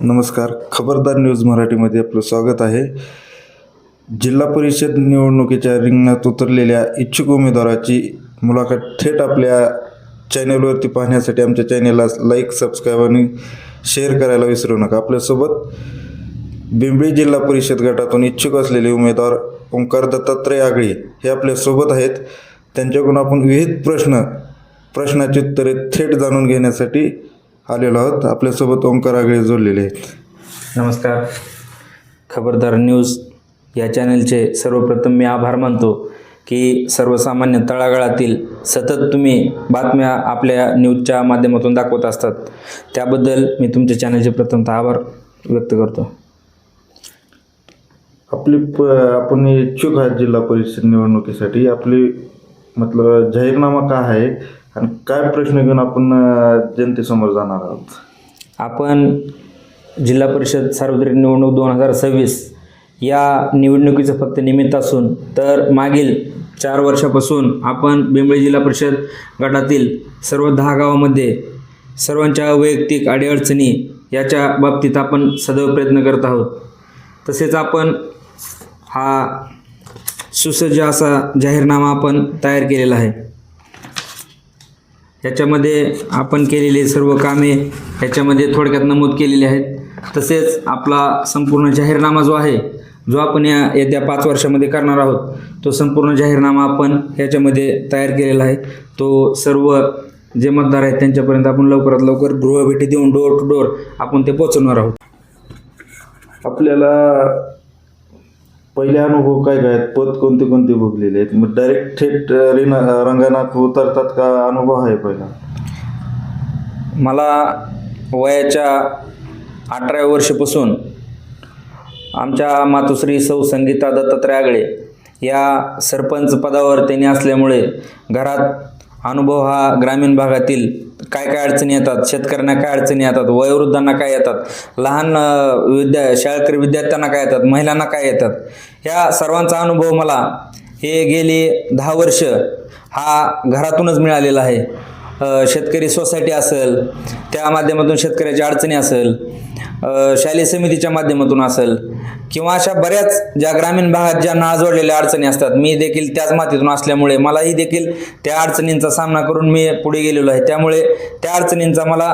नमस्कार. खबरदार न्यूज मराठीमध्ये आपलं स्वागत आहे. जिल्हा परिषद निवडणुकीच्या रिंगणात उतरलेल्या इच्छुक उमेदवाराची मुलाखत थेट आपल्या चॅनलवरती पाहण्यासाठी आमच्या चॅनेलला लाईक सबस्क्राईब आणि शेअर करायला विसरू नका. आपल्यासोबत बिंबळी जिल्हा परिषद गटातून इच्छुक असलेले उमेदवार ओंकार दत्तात्रय आगळे हे आपल्यासोबत आहेत. त्यांच्याकडून आपण विविध प्रश्न प्रश्नाची उत्तरे थेट जाणून घेण्यासाठी आलेलो आहोत. आपल्यासोबत ओंकार आगळे जोडलेले आहेत. नमस्कार. खबरदार न्यूज या चॅनलचे सर्वप्रथम मी आभार मानतो की सर्वसामान्य तळागाळातील सतत तुम्ही बातम्या आपल्या न्यूजच्या माध्यमातून दाखवत असतात. त्याबद्दल मी तुमच्या चॅनलचे प्रथमतः आभार व्यक्त करतो. आपली प आपण इच्छुक आहात जिल्हा परिषद निवडणुकीसाठी. आपली मतलब जाहीरनामा काय आहे? काय प्रश्न घेऊन आपण जनतेसमोर जाणार आहोत? आपण जिल्हा परिषद सार्वत्रिक निवडणूक दोन हजार सव्वीस या निवडणुकीचं फक्त निमित्त असून तर मागील चार वर्षापासून आपण बिंबळी जिल्हा परिषद गटातील सर्व दहा गावामध्ये सर्वांच्या वैयक्तिक अडीअडचणी याच्या बाबतीत आपण सदैव प्रयत्न करत आहोत. तसेच आपण हा सुसज्ज असा जाहीरनामा आपण तयार केलेला आहे. याच्यामध्ये आपण केलेली सर्व कामे ह्याच्यामध्ये थोडक्यात नमूद केलेली आहेत. तसेच आपला संपूर्ण जाहीरनामा जो आहे जो आपण या येत्या पाच वर्षामध्ये करणार आहोत तो संपूर्ण जाहीरनामा आपण ह्याच्यामध्ये तयार केलेला आहे. तो सर्व जे मतदार आहेत त्यांच्यापर्यंत आपण लवकरात लवकर गृहभेटी देऊन डोअर टू डोर आपण ते पोचवणार आहोत. आपल्याला पहिले अनुभव काय काय आहेत? पद कोणते कोणते भोगलेले आहेत? मग डायरेक्ट थेट रिना रिन रंगणात उतरतात का? अनुभव आहे पहिला. मला वयाच्या अठराव्या वर्षापासून आमच्या मातोश्री सौ संगीता दत्तात्रय आगळे या सरपंच पदावर त्यांनी असल्यामुळे घरात अनुभव हा ग्रामीण भागातील काय काय अडचणी येतात शेतकऱ्यांना काय अडचणी येतात वयोवृद्धांना काय येतात लहान विद्या शाळकरी विद्यार्थ्यांना काय येतात महिलांना काय येतात ह्या सर्वांचा अनुभव मला हे गेली दहा वर्ष हा घरातूनच मिळालेला आहे. शेतकरी सोसायटी असेल त्या माध्यमातून शेतकऱ्याच्या अडचणी असेल शालेय समितीच्या माध्यमातून असेल किंवा अशा बऱ्याच ज्या ग्रामीण भागात ज्या नाजवडलेल्या अडचणी असतात मी देखील त्याच मातीतून असल्यामुळे मलाही देखील त्या अडचणींचा सामना करून मी पुढे गेलेलो आहे. त्यामुळे त्या अडचणींचा मला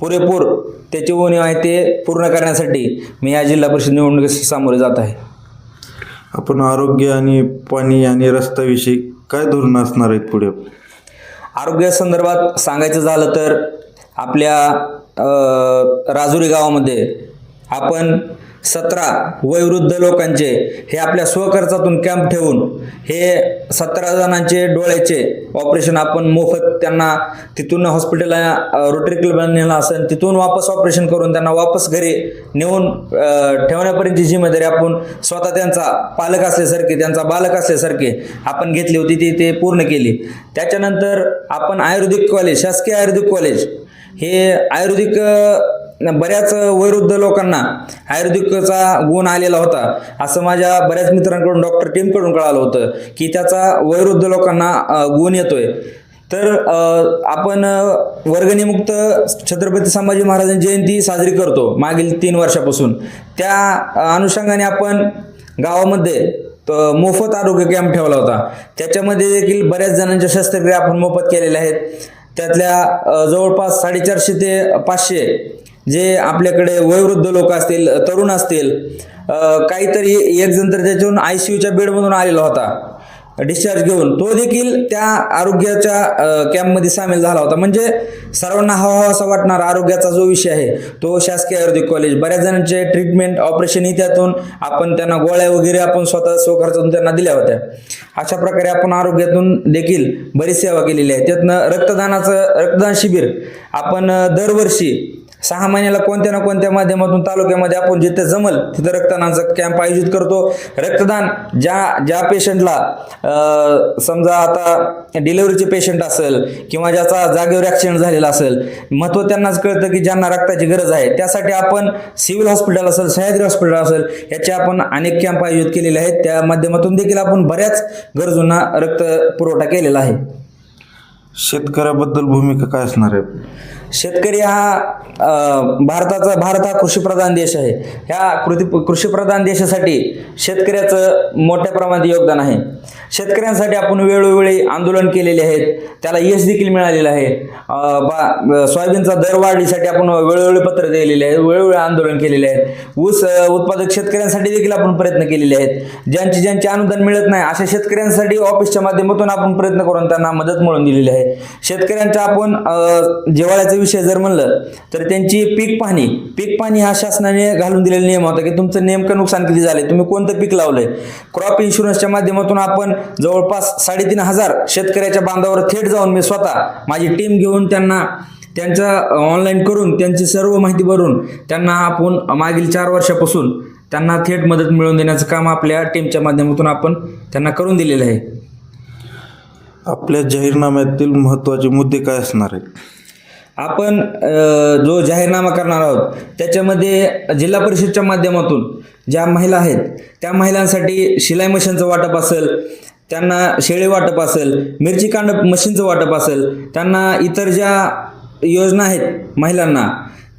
पुरेपूर त्याची उणीव आहे ते पूर्ण करण्यासाठी मी या जिल्हा परिषद निवडणुकीस सामोरे जात आहे. आपण आरोग्य आणि पाणी आणि रस्त्याविषयी काय धोरणं असणार आहेत पुढे? आरोग्यासंदर्भात सांगायचं झालं तर आपल्या राजुरी गावामध्ये आपण सतरा वयोवृद्ध लोकांचे हे आपल्या स्वखर्चातून कॅम्प ठेवून हे सतरा जणांचे डोळ्याचे ऑपरेशन आपण मोफत त्यांना तिथून हॉस्पिटलला रोटरी क्लबला नेलं असेल तिथून वापस ऑपरेशन करून त्यांना वापस घरी नेऊन ठेवण्यापर्यंत ठेवण्यापर्यंतची जिम्मेदारी आपण स्वतः त्यांचा पालक असल्यासारखे त्यांचा बालक असल्यासारखे आपण घेतली होती ती ते पूर्ण केली. त्याच्यानंतर आपण आयुर्वेदिक कॉलेज शासकीय आयुर्वेदिक कॉलेज हे आयुर्वेदिक बऱ्याच वयोवृद्ध लोकांना आयुर्वेदिकचा गुण आलेला होता. असं माझ्या बऱ्याच मित्रांकडून डॉक्टर टीमकडून कळालं होतं की त्याचा वयोवृद्ध लोकांना गुण येतोय. तर आपण वर्गणीमुक्त छत्रपती संभाजी महाराजांची जयंती साजरी करतो मागील तीन वर्षापासून. त्या अनुषंगाने आपण गावामध्ये मोफत आरोग्य कॅम्प ठेवला होता. त्याच्यामध्ये देखील बऱ्याच जणांच्या शस्त्रक्रिया आपण मोफत केलेल्या आहेत. त्यातल्या जवळपास साडेचारशे ते पाचशे जे आपल्याकडे वयोवृद्ध लोक असतील तरुण असतील काहीतरी एक जण तर त्याच्याहून आय सी यूच्या बेडमधून आलेला होता. डिस्चार्ज घेऊन. तो देखील त्या आरोग्याच्या कॅम्पमध्ये सामील झाला होता. म्हणजे सर्वांना हवा असा वाटणारा आरोग्याचा जो विषय आहे तो शासकीय आयुर्वेदिक कॉलेज बऱ्याच जणांचे ट्रीटमेंट ऑपरेशन त्यातून आपण त्यांना गोळ्या वगैरे आपण स्वतः स्वखर्चातून त्यांना दिल्या होत्या. अशा प्रकारे आपण आरोग्यातून देखील बरीच सेवा केलेली आहे. त्यातनं रक्तदानाचं रक्तदान शिबिर आपण दरवर्षी सहा महिन्याला कोणत्या ना कोणत्या माध्यमातून तालुक्यामध्ये आपण जिथे जमल तिथं रक्तदानाचा कॅम्प आयोजित करतो. रक्तदान ज्या ज्या पेशंटला समजा आता डिलिव्हरीचे पेशंट असेल किंवा ज्याचा जागेवर ॲक्सिडेंट झालेला असेल महत्त्व त्यांनाच कळतं की ज्यांना रक्ताची गरज आहे. त्यासाठी आपण सिव्हिल हॉस्पिटल असेल सह्याद्री हॉस्पिटल असेल याचे आपण अनेक कॅम्प आयोजित केलेले आहेत. त्या माध्यमातून देखील आपण बऱ्याच गरजूंना रक्त पुरवठा केलेला आहे. शेतकऱ्याबद्दल भूमिका काय असणार आहे? शेतकरी हा भारताचा भारत हा कृषीप्रधान देश आहे. ह्या कृती कृषीप्रधान देशासाठी शेतकऱ्याचं मोठ्या प्रमाणात योगदान आहे. शेतकऱ्यांसाठी आपण वेळोवेळी आंदोलन केलेले आहेत. त्याला यश देखील मिळालेलं आहे. बा सोयाबीनचा दर वाढीसाठी आपण वेळोवेळी पत्र दिलेले आहे वेळोवेळी आंदोलन केलेले आहेत. ऊस उत्पादक शेतकऱ्यांसाठी देखील आपण प्रयत्न केलेले आहेत. ज्यांची ज्यांचे अनुदान मिळत नाही अशा शेतकऱ्यांसाठी ऑफिसच्या माध्यमातून आपण प्रयत्न करून त्यांना मदत मिळवून दिलेली आहे. शेतकऱ्यांच्या आपण अ, विषय जर म्हणलं तर त्यांची पीक पाहणी पीक पाहणी हा शासनाने घालून दिलेला नियम होता की तुमचं नेमकं नुकसान किती झाले तुम्ही कोणतं पीक लावलंय? क्रॉप इन्शुरन्सच्या माध्यमातून आपण जवळपास साडेतीन हजार शेतकऱ्याच्या बांधावर थेट जाऊन मी स्वतः माझी टीम घेऊन त्यांना त्यांचा ऑनलाईन करून त्यांची सर्व माहिती भरून त्यांना आपण मागील चार वर्षापासून त्यांना थेट मदत मिळवून देण्याचं काम आपल्या टीमच्या माध्यमातून आपण त्यांना करून दिलेलं आहे. आपल्या जाहीरनाम्यातील महत्त्वाचे मुद्दे काय असणार आहेत? आपण जो जाहीरनामा करणार आहोत त्याच्यामध्ये जिल्हा परिषदच्या माध्यमातून ज्या महिला आहेत त्या महिलांसाठी शिलाई मशीनचं वाटप असेल त्यांना शेळी वाटप असेल मिरची कांड मशीनचं वाटप असेल त्यांना इतर ज्या योजना आहेत महिलांना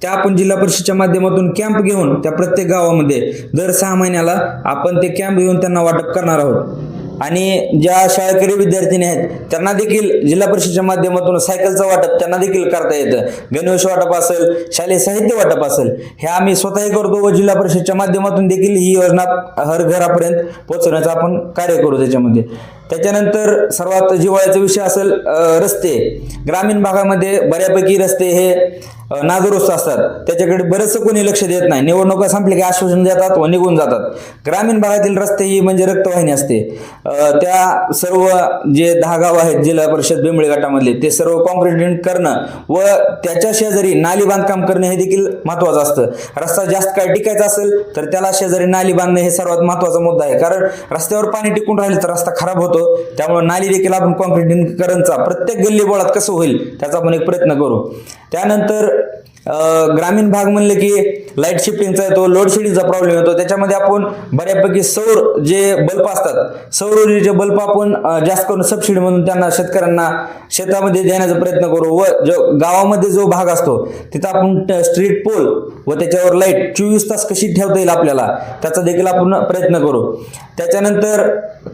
त्या आपण जिल्हा परिषदच्या माध्यमातून कॅम्प घेऊन त्या प्रत्येक गावामध्ये दर सहा महिन्याला आपण ते कॅम्प घेऊन त्यांना वाटप करणार आहोत. आणि ज्या शाळकरी विद्यार्थिनी आहेत त्यांना देखील जिल्हा परिषदेच्या माध्यमातून सायकलचं वाटप त्यांना देखील करता येतं. गणवेश वाटप असेल शालेय साहित्य वाटप असेल हे आम्ही स्वतःही करतो व जिल्हा परिषदेच्या माध्यमातून देखील ही योजना हर घरापर्यंत पोहोचवण्याचं आपण कार्य करू त्याच्यामध्ये. त्याच्यानंतर सर्वात जिव्हाळ्याचा विषय असेल रस्ते. ग्रामीण भागामध्ये बऱ्यापैकी रस्ते हे नादुरुस्त असतात. त्याच्याकडे बरंचसं कोणी लक्ष देत नाही. निवडणुका संपली की आश्वासन देतात व निघून जातात. ग्रामीण भागातील रस्ते ही म्हणजे रक्तवाहिनी असते. त्या सर्व जे दहा गाव आहेत जिल्हा परिषद बेंबळी गटामधले ते सर्व कॉन्क्रीटिंग करणं व त्याच्या शेजारी नाली बांधकाम करणे हे देखील महत्वाचं असतं. रस्ता जास्त काय टिकायचा असेल तर त्याला शेजारी नाली बांधणे हे सर्वात महत्त्वाचा मुद्दा आहे. कारण रस्त्यावर पाणी टिकून राहिले तर रस्ता खराब होतो. त्यामुळे नाली देखील आपण कॉन्क्रीटिंगकरणचा प्रत्येक गल्ली बोळात कसं होईल त्याचा आपण एक प्रयत्न करू. त्यानंतर ग्रामीण भाग म्हणले की लाइट शिफ्टिंगचा येतो लोडशेडिंगचा प्रॉब्लेम येतो. त्याच्यामध्ये आपण बऱ्यापैकी सौर जे बल्ब असतात सौर ऊर्जेचे बल्ब आपण जास्त करून सबसिडी म्हणून त्यांना शेतकऱ्यांना शेतामध्ये देण्याचा प्रयत्न करू. व जो गावामध्ये जो भाग असतो तिथं आपण स्ट्रीट पोल व त्याच्यावर लाइट चोवीस तास कशी ठेवता येईल आपल्याला त्याचा देखील आपण प्रयत्न करू. त्याच्यानंतर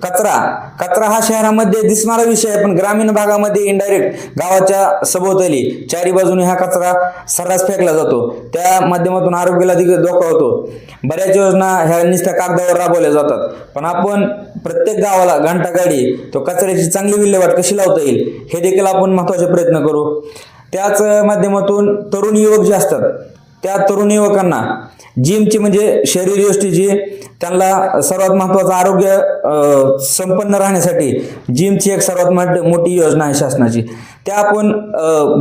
कचरा. कचरा हा शहरामध्ये दिसणारा विषय आहे पण ग्रामीण भागामध्ये इनडायरेक्ट गावाच्या सभोवताली चारी बाजूने हा कचरा सर्रास फेकला जातो. त्या माध्यमातून आरोग्याला अधिक धोका होतो. बऱ्याच योजना ह्या निस्त्या कागदावर राबवल्या जातात. पण आपण प्रत्येक गावाला घंटा गाडी तो कचऱ्याची चांगली विल्हेवाट कशी लावता येईल हे देखील आपण महत्त्वाचे प्रयत्न करू. त्याच माध्यमातून तरुण युवक जे असतात त्या तरुण युवकांना जिमची म्हणजे शरीरयष्टीची त्यांना सर्वात महत्त्वाचं आरोग्य संपन्न राहण्यासाठी जिमची एक सर्वात मोठी योजना आहे शासनाची. त्या आपण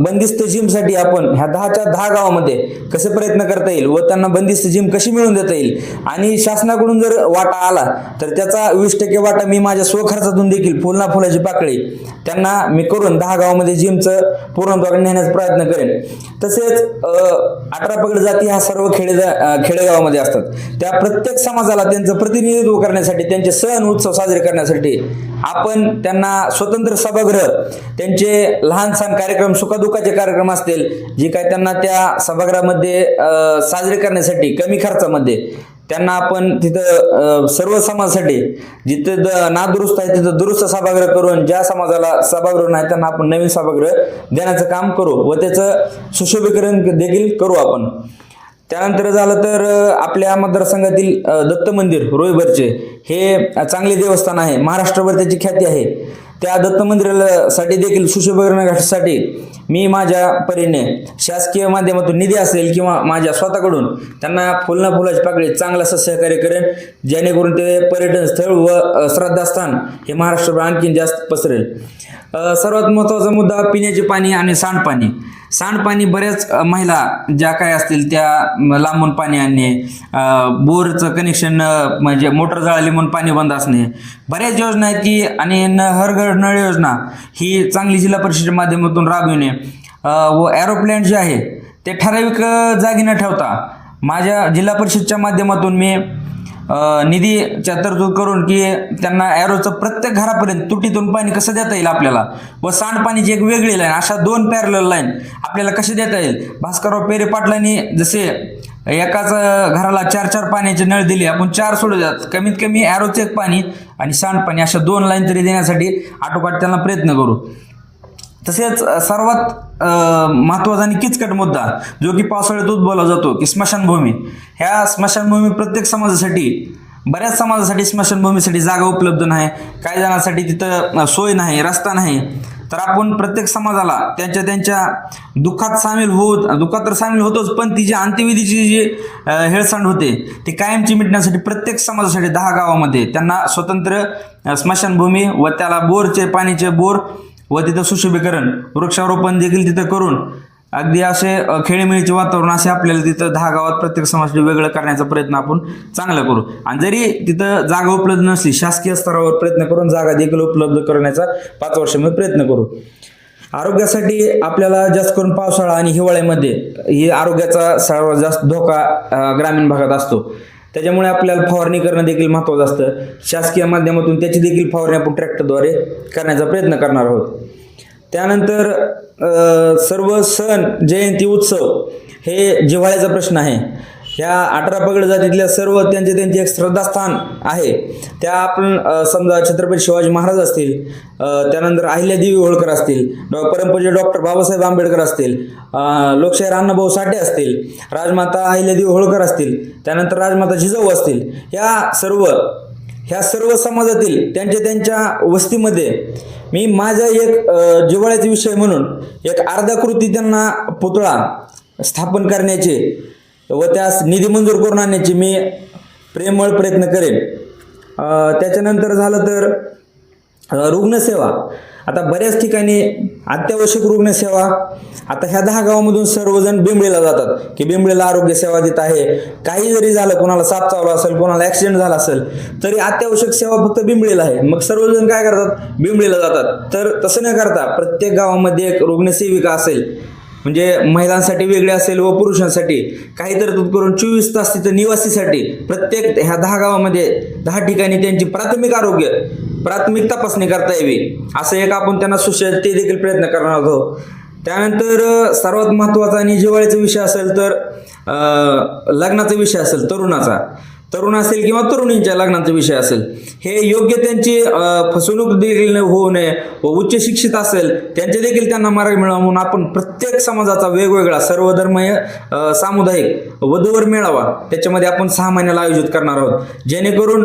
बंदिस्त जिमसाठी आपण ह्या दहाच्या दहा गावामध्ये कसे प्रयत्न करता येईल व त्यांना बंदिस्त जिम कशी मिळवून देता येईल आणि शासनाकडून जर वाटा आला तर त्याचा वीस टक्के वाटा मी माझ्या स्वखर्चातून देखील फुलना फुलाची पाकळी त्यांना मी करून दहा गावामध्ये जिमचं पूर्णत्वाकडे नेण्याचा प्रयत्न करेन. तसेच अठरा पगड जाती ह्या सर्व खेडे खेडेगावामध्ये असतात. त्या प्रत्येक समाजाला त्यांचं प्रतिनिधित्व करण्यासाठी त्यांचे सण उत्सव साजरे करण्यासाठी आपण त्यांना स्वतंत्र सभागृह त्यांचे लहान सहान कार्यक्रम सुखदुःखाचे कार्यक्रम असतील जे काय त्यांना त्या सभागृहामध्ये साजरे करण्यासाठी कमी खर्चामध्ये त्यांना आपण तिथं सर्व समाजासाठी जिथे द- नादुरुस्त आहे तिथं दुरुस्त सभागृह करून ज्या समाजाला सभागृह नाही त्यांना आपण नवीन सभागृह देण्याचं काम करू व त्याचं सुशोभीकरण देखील करू आपण. त्यानंतर झालं तर आपल्या मतदारसंघातील दत्त मंदिर रोईबरचे हे चांगले देवस्थान आहे. महाराष्ट्रभर त्याची ख्याती आहे. त्या दत्त मंदिरासाठी देखील सुशोभीकरण घाटासाठी मी माझ्या परीने शासकीय माध्यमातून निधी असेल किंवा माझ्या स्वतःकडून त्यांना फुलना फुलाची पाकळी चांगलं असं सहकार्य करेन जेणेकरून ते पर्यटन स्थळ व श्रद्धास्थान हे महाराष्ट्रभर आणखीन जास्त पसरेल. सर्वात महत्त्वाचा मुद्दा पिण्याचे पाणी आणि सांडपाणी. सांडपाणी बऱ्याच महिला ज्या काय असतील त्या लांबून पाणी आणणे बोरचं कनेक्शन म्हणजे मोटर जळाली म्हणून पाणी बंद असणे. बऱ्याच योजना आहेत की आणि न घर नळ योजना ही चांगली जिल्हा परिषदेच्या माध्यमातून राबविणे. व ॲरोप्लेन जे आहे ते ठराविक जागी न ठेवता माझ्या जिल्हा परिषदच्या माध्यमातून मी निधीच्या तरतूद करून की त्यांना ॲरोचं प्रत्येक घरापर्यंत तुटीतून पाणी कसं देता येईल आपल्याला व सांडपाणीची एक वेगळी लाईन अशा दोन पॅरल लाईन आपल्याला कशी देता येईल? भास्करराव पेरे पाटलांनी जसे एकाच घराला चार चार पाण्याचे नळ दिले आपण चार सोडू द्यात कमीत कमी ॲरोचे एक पाणी आणि सांडपाणी अशा दोन लाईन तरी देण्यासाठी आटोपाट त्यांना प्रयत्न करू. तसेच सर्वात महत्त्वाचा आणि किचकट मुद्दा जो की पावसाळ्यात उद्भवला जातो की स्मशानभूमी. ह्या स्मशानभूमी प्रत्येक समाजासाठी बऱ्याच समाजासाठी स्मशानभूमीसाठी जागा उपलब्ध नाही. काही जणांसाठी तिथं सोय नाही रस्ता नाही. तर आपण प्रत्येक समाजाला त्यांच्या त्यांच्या दुःखात सामील होत दुःखात तर सामील होतोच पण ती जी अंत्यविधीची जी हेळसांड होते ती कायमची मिटण्यासाठी प्रत्येक समाजासाठी दहा गावामध्ये त्यांना स्वतंत्र स्मशानभूमी व त्याला बोरचे पाण्याचे बोर व तिथं सुशोभीकरण वृक्षारोपण देखील तिथं करून अगदी असे अ, खेळीमेळीचे वातावरण असे आपल्याला तिथं दहा गावात प्रत्येक समाज वेगळं करण्याचा प्रयत्न आपण चांगला करू. आणि जरी तिथं जागा उपलब्ध नसली शासकीय स्तरावर प्रयत्न करून जागा देखील उपलब्ध करण्याचा पाच वर्षामध्ये प्रयत्न करू. आरोग्यासाठी आपल्याला जास्त करून पावसाळा आणि हिवाळ्यामध्ये हे आरोग्याचा सर्वात जास्त धोका ग्रामीण भागात असतो. त्याच्यामुळे आपल्याला फवारणी करणं देखील महत्त्वाचं असतं. शासकीय माध्यमातून त्याची देखील फवारणी आपण ट्रॅक्टरद्वारे करण्याचा प्रयत्न करणार आहोत. त्यानंतर सर्व सण जयंती उत्सव हे जिव्हाळ्याचा प्रश्न आहे. ह्या अठरा पगड जातीतल्या सर्व त्यांचे त्यांचे एक श्रद्धास्थान आहे. त्या आपण समजा छत्रपती शिवाजी महाराज असतील त्यानंतर अहिल्यादेवी होळकर असतील डॉ परमपूजे डॉक्टर बाबासाहेब आंबेडकर असतील लोकशाहीर अण्णाभाऊ साठे असतील राजमाता अहिल्यादेवी होळकर असतील त्यानंतर राजमाता जिजाऊ असतील या सर्व ह्या सर्व समाजातील त्यांच्या त्यांच्या वस्तीमध्ये मी माझा एक जिव्हाळ्याचा विषय म्हणून एक अर्धाकृती त्यांना पुतळा स्थापन करण्याचे व त्यास निधी मंजूर करून आणण्याचे मी प्रेमळ प्रयत्न करेन. त्याच्यानंतर झालं तर रुग्णसेवा. आता बऱ्याच ठिकाणी अत्यावश्यक रुग्णसेवा आता ह्या दहा गावामधून सर्वजण बिंबळीला जातात की बिंबळीला आरोग्य सेवा देत आहे. काही जरी झालं कोणाला साप चावला असेल कोणाला ॲक्सिडेंट झाला असेल तरी अत्यावश्यक सेवा फक्त बिंबळीला आहे. मग सर्वजण काय करतात? बिंबळीला जातात. तर तसं न करता प्रत्येक गावामध्ये एक रुग्णसेविका असेल म्हणजे महिलांसाठी वेगळे असेल व पुरुषांसाठी काही तरतूद करून चोवीस तास तिथं निवासीसाठी प्रत्येक ह्या दहा गावामध्ये दहा ठिकाणी त्यांची प्राथमिक आरोग्य प्राथमिक तपासणी करता यावी. असं एक आपण त्यांना सुशेष ते देखील प्रयत्न करणार आहोत. त्यानंतर सर्वात महत्त्वाचा आणि जिव्हाळ्याचा विषय असेल तर लग्नाचा विषय असेल तरुणाचा. तरुण असेल किंवा तरुणींच्या लग्नाचा विषय असेल हे योग्य त्यांची फसवणूक देखील होऊ नये व उच्च शिक्षित असेल त्यांचे देखील त्यांना मार्ग मिळावा म्हणून आपण प्रत्येक समाजाचा वेगवेगळा सर्वधर्मीय सामुदायिक वधूवर मेळावा त्याच्यामध्ये आपण सहा महिन्याला आयोजित करणार आहोत. जेणेकरून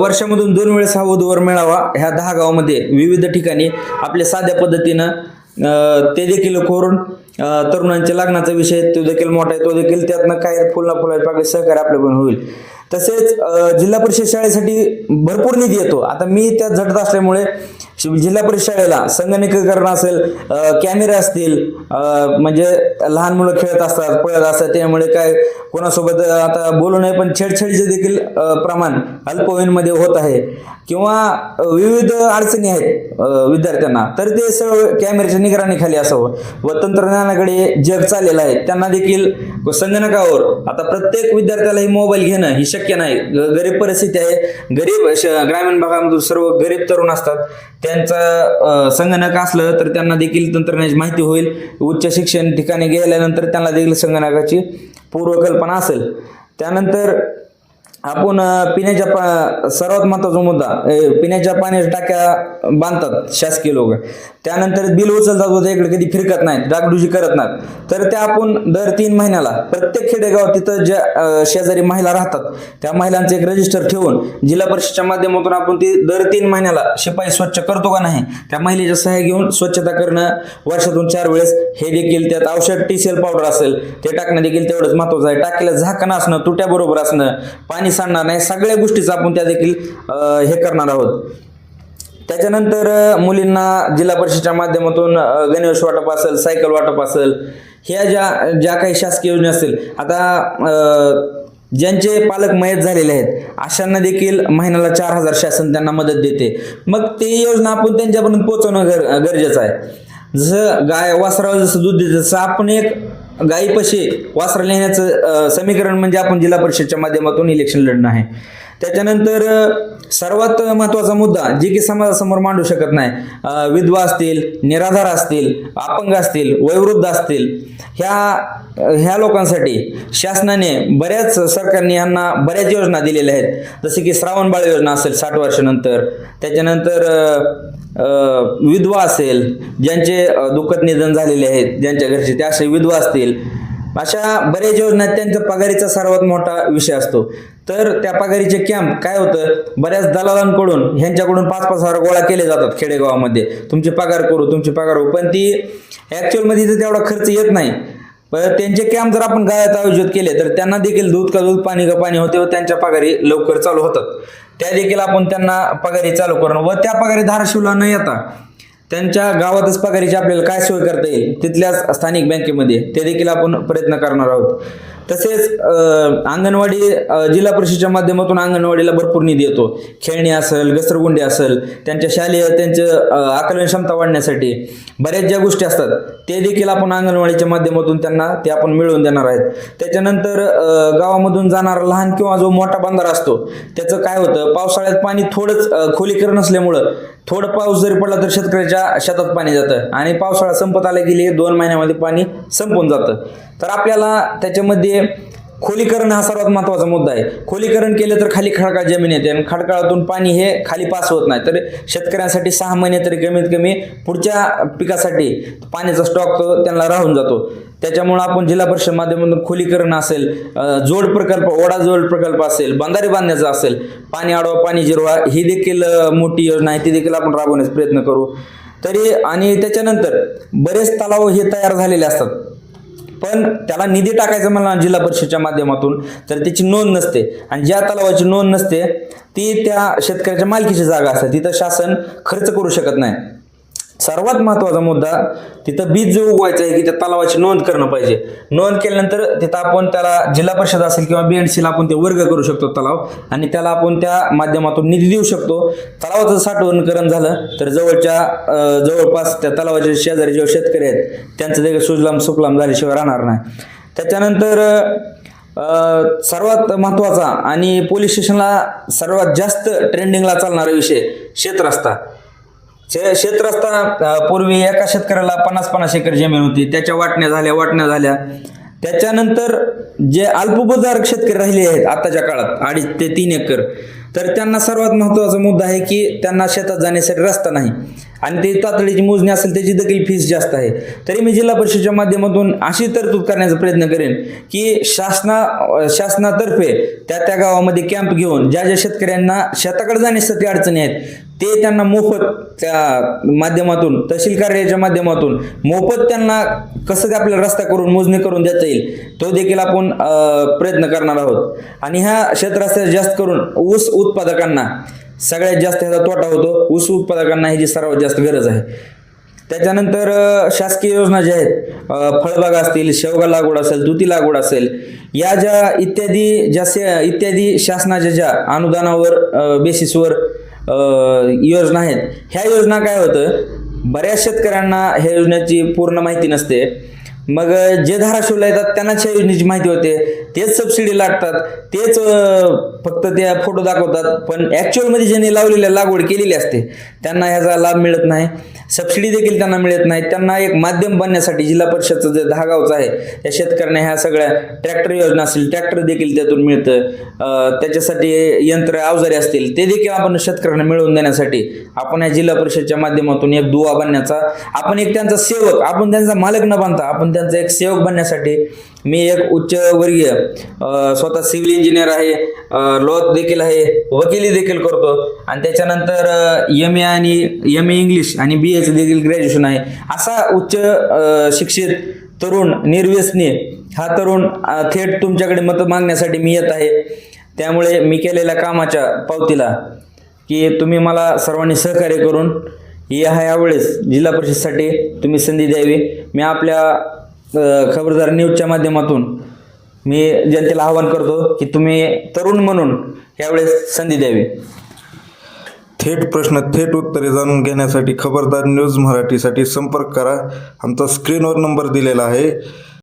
वर्षामधून दोन वेळेस हा वधूवर मेळावा ह्या दहा गावामध्ये विविध ठिकाणी आपल्या साध्या पद्धतीनं ते देखील करून तरुणांच्या लग्नाचा विषय तो देखील मोठा आहे तो देखील त्यातनं काय फुलना फुलाची पाकळी सहकार्य आपल्या पण होईल. तसेच जिल्हा परिषद शाळेसाठी भरपूर निधी येतो. आता मी त्यात झटत असल्यामुळे शि- जिल्हा परिषद शाळेला संगणकीकरण असेल कॅमेरे असतील म्हणजे लहान मुलं खेळत असतात पळत असतात त्यामुळे काय कोणासोबत आता बोलू नये पण छेडछेडीचे देखील प्रमाण अल्पवयीनमध्ये होत आहे. किंवा विविध अडचणी आहेत विद्यार्थ्यांना तर ते सर्व कॅमेऱ्याच्या निगराणीखाली असावं. व तंत्रज्ञान तंत्रज्ञानाकडे जग चाललेलं आहे त्यांना देखील संगणकावर आता प्रत्येक विद्यार्थ्याला मोबाईल घेणं ही शक्य नाही. गरीब परिस्थिती आहे. गरीब ग्रामीण भागामधून सर्व गरीब तरुण असतात. त्यांचं संगणक असलं तर त्यांना देखील तंत्रज्ञानाची माहिती होईल. उच्च शिक्षण ठिकाणी गेल्यानंतर त्यांना देखील संगणकाची पूर्वकल्पना असेल. त्यानंतर आपण पिण्याच्या पा सर्वात महत्त्वाचा मुद्दा ए, पिण्याच्या पाण्याच्या टाक्या बांधतात शासकीय लोक. त्यानंतर बिल उचलतात होते इकडे कधी फिरकत नाहीत डागडुजी करत नाहीत. तर त्या आपण दर तीन महिन्याला प्रत्येक खेडेगावात तिथं ज्या शेजारी महिला राहतात त्या महिलांचं एक रजिस्टर ठेवून जिल्हा परिषदच्या माध्यमातून आपण ती दर तीन महिन्याला शिपाई स्वच्छ करतो का नाही त्या महिलेच्या सहाय्य घेऊन स्वच्छता करणं वर्षातून चार वेळेस हे देखील त्यात औषध टीसेल पावडर असेल ते टाकणं देखील तेवढंच महत्वाचं आहे. टाकीला झाकणं असणं तुट्याबरोबर असणं पाणी सांडणार नाही. सगळ्या गोष्टीचं आपण त्या देखील हे करणार आहोत. त्याच्यानंतर मुलींना जिल्हा परिषदेच्या माध्यमातून गणेश वाटप असेल सायकल वाटप असेल ह्या ज्या ज्या काही शासकीय योजना असतील आता ज्यांचे पालक मयत झालेले आहेत अशांना देखील महिन्याला चार हजार शासन त्यांना मदत देते. मग ती योजना आपण त्यांच्यापर्यंत पोहोचवणं गर गरजेचं आहे. जसं गाय वासराला जसं दूध देतं तसं आपण एक गायीपाशी वासरा लिहिण्याचं समीकरण म्हणजे आपण जिल्हा परिषदच्या माध्यमातून इलेक्शन लढणं आहे. त्याच्यानंतर सर्वात महत्त्वाचा मुद्दा जे की समाजासमोर मांडू शकत नाही विधवा असतील निराधार असतील अपंग असतील वयोवृद्ध असतील ह्या ह्या लोकांसाठी शासनाने बऱ्याच सरकारने यांना बऱ्याच योजना दिलेल्या आहेत. जसे की श्रावण बाळ योजना असेल साठ वर्षानंतर त्याच्यानंतर विधवा असेल ज्यांचे दुःखद निधन झालेले आहेत ज्यांच्या घरचे ते असे विधवा असतील अशा बऱ्याच योजना त्यांच्या पगारीचा सर्वात मोठा विषय असतो. तर त्या पगारीचे कॅम्प काय होतं? बऱ्याच दलालांकडून ह्यांच्याकडून पाच पाच हजार गोळा केले जातात खेडेगावामध्ये. तुमचे पगार करू तुमचे पगार करू पण ती ॲक्च्युअलमध्ये तर तेवढा खर्च येत नाही. पण त्यांचे कॅम्प जर आपण गाळ्यात आयोजित केले तर त्यांना देखील दूध का दूध पाणी का पाणी होते व त्यांच्या पगारी लवकर चालू होतात. त्या देखील आपण त्यांना पगारी चालू करणं व त्या पगारी धाराशिवला न येता त्यांच्या गावातच पगारीची आपल्याला काय सोय करता येईल तिथल्याच स्थानिक बँकेमध्ये ते देखील आपण प्रयत्न करणार आहोत. तसेच अंगणवाडी जिल्हा परिषदेच्या माध्यमातून अंगणवाडीला भरपूर निधी येतो. खेळणी असेल घसरगुंडी असेल त्यांच्या शालेय त्यांचं आकलन क्षमता वाढण्यासाठी बऱ्याच ज्या गोष्टी असतात ते देखील आपण अंगणवाडीच्या माध्यमातून त्यांना ते आपण मिळवून देणार आहेत. त्याच्यानंतर गावामधून जाणारा लहान किंवा जो मोठा बंधारा असतो त्याचं काय होतं पावसाळ्यात पाणी थोडंच खोलीकरण असल्यामुळं थोडं पाऊस जरी पडला तर शेतकऱ्याच्या शेतात पाणी जातं आणि पावसाळा संपत आला गेली दोन महिन्यामध्ये पाणी संपून जातं. तर आपल्याला त्याच्यामध्ये खोलीकरण हा सर्वात महत्त्वाचा मुद्दा आहे. खोलीकरण केलं तर खाली खडकाळ जमीन येते आणि खडकाळातून पाणी हे खाली पास होत नाही. तर शेतकऱ्यांसाठी सहा महिने तरी कमीत कमी पुढच्या पिकासाठी पाण्याचा स्टॉक त्यांना राहून जातो. त्याच्यामुळे आपण जिल्हा परिषद माध्यमातून खोलीकरण असेल जोड प्रकल्प ओढा जोड प्रकल्प असेल बंधारे बांधण्याचा असेल पाणी आडवा पाणी जिरवा ही देखील मोठी योजना आहे. ती देखील आपण राबवण्याचा प्रयत्न करू. तरी आणि त्याच्यानंतर बरेच तलाव हे तयार झालेले असतात. पण त्याला निधी टाकायचं म्हणला जिल्हा परिषदच्या माध्यमातून तर त्याची नोंद नसते. आणि ज्या तलावाची नोंद नसते ती त्या शेतकऱ्याच्या मालकीची जागा असते. तिथं शासन खर्च करू शकत नाही. सर्वात महत्त्वाचा मुद्दा तिथं बीज जो उगवायचं आहे की त्या तलावाची नोंद करणं पाहिजे. नोंद केल्यानंतर तिथं आपण त्याला जिल्हा परिषद असेल किंवा बीएनसीला आपण ते वर्ग करू शकतो तलाव आणि त्याला आपण त्या माध्यमातून निधी देऊ शकतो. तलावाचं साठवणकरण झालं तर जवळच्या जवळपास त्या तलावाच्या शेजारी जे शेतकरी आहेत त्यांचं देखील सुजलाम सुफलाम झाल्याशिवाय राहणार नाही. त्याच्यानंतर सर्वात महत्त्वाचा आणि पोलीस स्टेशनला सर्वात जास्त ट्रेंडिंगला चालणारा विषय शेतरस्ता. शे शेतरस्ता पूर्वी एका शेतकऱ्याला पन्नास पन्नास एकर जमीन होती. त्याच्या वाटण्या झाल्या वाटण्या झाल्या. त्याच्यानंतर जे अल्पभूधारक शेतकरी राहिले आहेत आताच्या काळात अडीच ते तीन एकर तर त्यांना सर्वात महत्त्वाचा मुद्दा आहे की त्यांना शेतात जाण्यासाठी रस्ता नाही. आणि ते तातडीची मोजणी असेल त्याची देखील फीस जास्त आहे. तरी मी जिल्हा परिषदेच्या माध्यमातून अशी तरतूद करण्याचा प्रयत्न करेन की शासना शासनातर्फे त्या त्या गावामध्ये कॅम्प घेऊन ज्या ज्या शेतकऱ्यांना शेताकडे जाण्यासाठी अडचणी आहेत ते त्यांना मोफत त्या माध्यमातून तहसील कार्यालयाच्या माध्यमातून मोफत त्यांना कसं ते आपल्याला रस्ता करून मोजणी करून देता येईल तो देखील आपण प्रयत्न करणार आहोत. आणि ह्या क्षेत्रात जास्त करून ऊस उत्पादकांना सगळ्यात जास्त ह्याचा तोटा होतो. ऊस उत्पादकांना ह्याची सर्वात जास्त गरज आहे. त्याच्यानंतर शासकीय योजना ज्या आहेत फळबाग असतील शेवगा लागवड असेल दुती लागवड असेल या ज्या इत्यादी ज्या इत्यादी शासनाच्या ज्या अनुदानावर बेसिसवर योजना आहेत. ह्या योजना काय होतं? बऱ्याच शेतकऱ्यांना ह्या योजनेची पूर्ण माहिती नसते. मग जे धाराशिवला येतात त्यांनाच या योजनेची माहिती होते. तेच सबसिडी लागतात. तेच फक्त त्या फोटो दाखवतात. पण ॲक्च्युअलमध्ये ज्यांनी लावलेल्या लागवड केलेली असते त्यांना ह्याचा लाभ मिळत नाही. सबसिडी देखील त्यांना मिळत नाही. त्यांना एक माध्यम बनण्यासाठी जिल्हा परिषदचं जे धागावचं आहे त्या शेतकऱ्यांना ह्या सगळ्या ट्रॅक्टर योजना असतील ट्रॅक्टर देखील त्यातून मिळतं. त्याच्यासाठी यंत्र अवजारे असतील ते देखील आपण शेतकऱ्यांना मिळवून देण्यासाठी आपण या जिल्हा परिषदच्या माध्यमातून एक दुवा बनण्याचा आपण एक त्यांचा सेवक आपण त्यांचा मालक न बांधता आपण त्यांचा एक सेवक बनण्यासाठी मी एक उच्चवर्गीय वर्गीय स्वतः सिव्हिल इंजिनियर आहे लॉ देखील आहे वकिली देखील करतो. आणि त्याच्यानंतर एम ए आणि एम ए इंग्लिश आणि बी एचं देखील ग्रॅज्युएशन आहे. असा उच्च शिक्षित तरुण निर्व्यसनी हा तरुण थेट तुमच्याकडे मतं मागण्यासाठी मी येत आहे. त्यामुळे मी केलेल्या कामाच्या पावतीला की तुम्ही मला सर्वांनी सहकार्य करून या ह्यावेळेस जिल्हा परिषदसाठी तुम्ही संधी द्यावी. मी आपल्या खबरदार न्यूजच्या माध्यमातून मी जनतेला आवाहन करतो की तुम्ही तरुण म्हणून यावेळेस संधी द्यावी. थेट प्रश्न थेट उत्तरे जाणून घेण्यासाठी खबरदार न्यूज मराठीसाठी संपर्क करा. आमचा स्क्रीनवर नंबर दिलेला आहे.